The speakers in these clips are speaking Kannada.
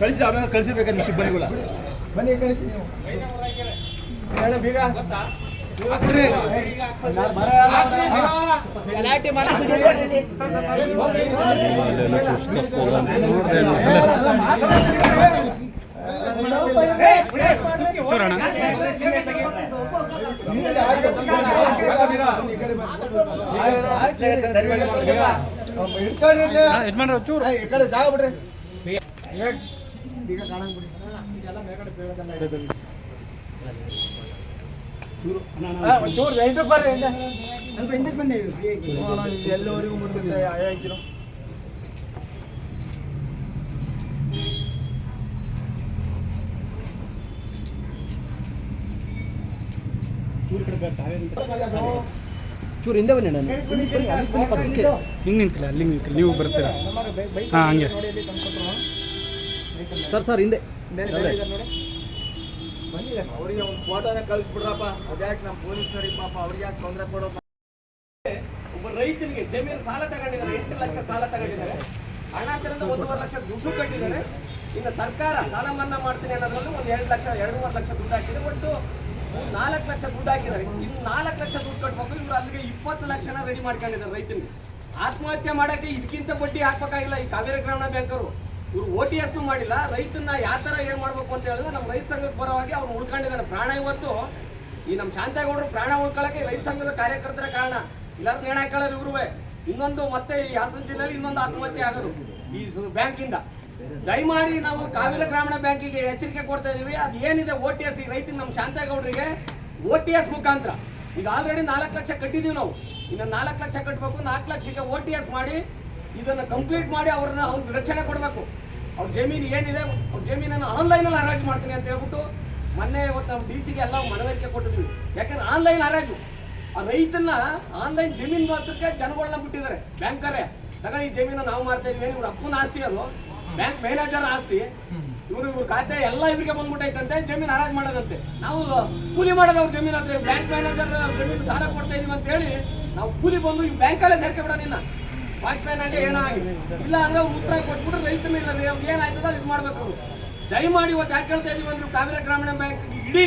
ಕಳಿಸಿ ಆಮೇಲೆ ಕಳಿಸಿರ್ಬೇಕಾದ್ರೆ ನಿಮ್ಮ ಸಿಬ್ಬಂದಿಗಳ ಬನ್ನಿ ಕಳಿಸಿ ಗಲಾಟೆ ಮಾಡಿ ಹಿಡ್ಕೊಳ್ಳಿ ಇಲ್ಲಿ. ಯಜಮಾನ್ರ ಚೂರು ಏ, ಕಡೆ ಜಾಗ ಹಿಂದಕ್ಕೆ ಬರ್ರಿ ಬನ್ನಿ ಎಲ್ಲವರೆಗೂ ಮುಟ್ಟುತ್ತೆ ಆಯಾಂಕಿರು ಚೂರು ಹಿಂದೆ ಬನ್ನಿ ಅಣ್ಣ. ಹಿಂಗೆ ನಿಂತಿಲ್ಲ ಅಲ್ಲಿ ನಿಂತಿಲ್ಲ ನೀವು ಬರ್ತೀರಾ? ಹಾಂ ಹಂಗೆ. ಸರ್ ಸರ್ ಹಿಂದೆ. ಅವರಿಗೆ ಒಂದು ಫೋಟೋನ ಕಳಿಸ್ಬಿಡ್ರಪ್ಪ. ಅದ್ಯಾಕೆ ನಮ್ಮ ಪೊಲೀಸ್ನವ್ರಿಗೆ ಪಾಪ ಅವ್ರಿಗೆ ಯಾಕೆ ತೊಂದರೆ ಕೊಡೋದು? ಒಬ್ಬ ರೈತನಿಗೆ ಜಮೀನು ಸಾಲ ತಗೊಂಡಿದ್ದಾರೆ ಎಂಟು ಲಕ್ಷ ಸಾಲ ತಗೊಂಡಿದ್ದಾರೆ. ಹಣ ತೆರೆದು ಒಂದೂವರೆ ಲಕ್ಷ ದುಡ್ಡು ಕಟ್ಟಿದ್ದಾರೆ. ಇನ್ನು ಸರ್ಕಾರ ಸಾಲ ಮನ್ನಾ ಮಾಡ್ತೀನಿ ಅನ್ನೋದ್ರಲ್ಲಿ ಒಂದು ಎರಡು ಲಕ್ಷ ಎರಡೂವರೆ ಲಕ್ಷ ದುಡ್ಡು ಹಾಕಿದೆ. ಒಟ್ಟು ನಾಲ್ಕು ಲಕ್ಷ ದುಡ್ಡು ಹಾಕಿದ್ದಾರೆ. ಇನ್ನು ನಾಲ್ಕು ಲಕ್ಷ ದುಡ್ಡು ಕಟ್ಬೇಕು. ಇವ್ರು ಅಲ್ಲಿಗೆ ಇಪ್ಪತ್ತು ಲಕ್ಷನ ರೆಡಿ ಮಾಡ್ಕೊಂಡಿದ್ದಾರೆ ರೈತನಿಗೆ ಆತ್ಮಹತ್ಯೆ ಮಾಡೋಕ್ಕೆ ಇದಕ್ಕಿಂತ ಬಡ್ಡಿ ಹಾಕ್ಬೇಕಾಗಿಲ್ಲ ಈ ಕಾವೇರಿ ಗ್ರಾಮೀಣ ಬ್ಯಾಂಕರು ಇವ್ರು ಓ ಟಿ ಎಸ್ ಮಾಡಿಲ್ಲ. ರೈತನ ಯಾವ ಥರ ಏನು ಮಾಡಬೇಕು ಅಂತ ಹೇಳಿದ್ರೆ ನಮ್ಮ ರೈತ ಸಂಘಕ್ಕೆ ಬರೋವಾಗಿ ಅವ್ರು ಉಳ್ಕೊಂಡಿದ್ದಾರೆ. ಪ್ರಾಣ ಇವತ್ತು ಈ ನಮ್ಮ ಶಾಂತೇಗೌಡರು ಪ್ರಾಣ ಉಳ್ಕೊಳ್ಳೋಕೆ ರೈತ ಸಂಘದ ಕಾರ್ಯಕರ್ತರ ಕಾರಣ. ಇಲ್ಲಾರು ನೇಣ ಹಾಕೊಳ್ಳೋರು ಇವ್ರುವೆ. ಇನ್ನೊಂದು ಮತ್ತೆ ಈ ಹಾಸನ ಜಿಲ್ಲೆಯಲ್ಲಿ ಇನ್ನೊಂದು ಆತ್ಮಹತ್ಯೆ ಆಗೋದು. ಈ ಬ್ಯಾಂಕ್ ಬ್ಯಾಂಕಿಂದ. ದಯಮಾಡಿ ನಾವು ಕಾವೇರಿ ಗ್ರಾಮೀಣ ಬ್ಯಾಂಕಿಗೆ ಎಚ್ಚರಿಕೆ ಕೊಡ್ತಾ ಇದೀವಿ. ಅದು ಏನಿದೆ ಓ ಟಿ ಎಸ್ ಈ ರೈತ ನಮ್ಮ ಶಾಂತೇಗೌಡರಿಗೆ ಓ ಟಿ ಎಸ್ ಮುಖಾಂತರ. ಈಗ ಆಲ್ರೆಡಿ ನಾಲ್ಕು ಲಕ್ಷ ಕಟ್ಟಿದೀವಿ ನಾವು. ಇನ್ನು ನಾಲ್ಕು ಲಕ್ಷ ಕಟ್ಟಬೇಕು ನಾಲ್ಕು ಲಕ್ಷಕ್ಕೆ ಓ ಟಿ ಎಸ್ ಮಾಡಿ ಇದನ್ನು ಕಂಪ್ಲೀಟ್ ಮಾಡಿ ಅವ್ರನ್ನ ಅವ್ರಿಗೆ ರಕ್ಷಣೆ ಕೊಡಬೇಕು. ಅವ್ರ ಜಮೀನು ಏನಿದೆ, ಅವ್ರ ಜಮೀನನ್ನು ಆನ್ಲೈನಲ್ಲಿ ಹರಾಜು ಮಾಡ್ತೀನಿ ಅಂತ ಹೇಳ್ಬಿಟ್ಟು ಮೊನ್ನೆ ಇವತ್ತು ನಾವು ಡಿ ಸಿಗೆ ಎಲ್ಲ ಮನವರಿಕೆ ಕೊಟ್ಟಿದ್ವಿ. ಯಾಕಂದ್ರೆ ಆನ್ಲೈನ್ ಹರಾಜು. ಆ ರೈತನ್ನ ಆನ್ಲೈನ್ ಜಮೀನು ಮಾತ್ರಕ್ಕೆ ಜನಗಳನ್ನ ಬಿಟ್ಟಿದ್ದಾರೆ, ಬ್ಯಾಂಕರೇ. ತಗೊಳ್ಳಿ ಈ ಜಮೀನ ನಾವು ಮಾಡ್ತಾ ಇದೀವಿ ಇವ್ರ ಅಪ್ಪನ ಆಸ್ತಿ ಅದು. ಬ್ಯಾಂಕ್ ಮ್ಯಾನೇಜರ್ ಆಸ್ತಿ. ಇವ್ರು ಇವ್ರ ಖಾತೆ ಎಲ್ಲ ಇವರಿಗೆ ಬಂದ್ಬಿಟ್ಟೈತಂತೆ. ಜಮೀನು ಹರಾಜು ಮಾಡೋದಂತೆ. ನಾವು ಕೂಲಿ ಮಾಡೋದು ಅವ್ರ ಜಮೀನು ಹತ್ರ ಬ್ಯಾಂಕ್ ಮ್ಯಾನೇಜರ್ ಜಮೀನು ಸಾಲ ಕೊಡ್ತಾ ಇದೀವಿ ಅಂತ ಹೇಳಿ ನಾವು ಕೂಲಿ ಬಂದು ಈ ಬ್ಯಾಂಕಲ್ಲೇ ಸೇರ್ಕೆ ನಿನ್ನ. ವಾಚ್ಮ್ಯಾನ್ ಆಗಿ ಏನೋ ಇಲ್ಲ ಅಂದ್ರೆ ಉತ್ತರ ಕೊಟ್ಬಿಟ್ಟು ರೈತನ ರೀ ಅವ್ರು ಏನಾಯ್ತದ ಇದು ಮಾಡ್ಬೇಕು ಅವರು. ದಯಮಾಡಿ ಇವತ್ತು ಯಾಕೆ ಹೇಳ್ತಾ ಇದೀವಿ ಅಂದ್ರೆ ಕಾವೇರಿ ಗ್ರಾಮೀಣ ಬ್ಯಾಂಕ್ ಇಡೀ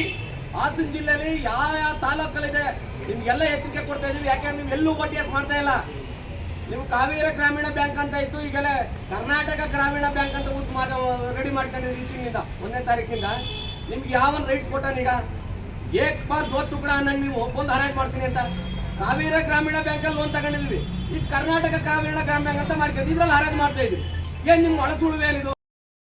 ಹಾಸನ ಜಿಲ್ಲೆಯಲ್ಲಿ ಯಾವ ಯಾವ ತಾಲೂಕಲ್ಲಿದೆ ನಿಮ್ಗೆಲ್ಲ ಎಚ್ಚರಿಕೆ ಕೊಡ್ತಾ ಇದೀವಿ. ಯಾಕೆಂದ್ರೆ ನೀವು ಎಲ್ಲೂ ಬಡ್ಡಿ ಮಾಡ್ತಾ ಇಲ್ಲ. ನೀವು ಕಾವೇರಿ ಗ್ರಾಮೀಣ ಬ್ಯಾಂಕ್ ಅಂತ ಇತ್ತು, ಈಗಲೇ ಕರ್ನಾಟಕ ಗ್ರಾಮೀಣ ಬ್ಯಾಂಕ್ ಅಂತ ಉತ್ ರೆಡಿ ಮಾಡ್ಕೊಂಡಿದ್ದೀವಿ ತಿಂಗಳಿಂದ ಒಂದನೇ ತಾರೀಕಿಂದ. ನಿಮ್ಗೆ ಯಾವನ್ ರೈಟ್ಸ್ ಕೊಟ್ಟಾನೀಗ ಏಕ್ ಬಾರ್ ದೋ ತುಕಡ ಅನ್ನಂಗೆ ನೀವು ಒಂದು ಹರಾಜ್ ಮಾಡ್ತೀನಿ ಅಂತ. ಕಾವೇರಿ ಗ್ರಾಮೀಣ ಬ್ಯಾಂಕಲ್ಲಿ ಲೋನ್ ತಗೊಂಡಿದ್ವಿ ಈಗ ಕರ್ನಾಟಕ ಗ್ರಾಮೀಣ ಗ್ರಾಮ ಬ್ಯಾಂಕ್ ಅಂತ ಮಾಡ್ಕೊಂಡು ಇದ್ರಲ್ಲಿ ಹರಾಜ್ ಮಾಡ್ತಾ ಇದ್ವಿ ಏನು ನಿಮ್ಗೆ ಒಳಸುಳುವೆ ಏನಿದು?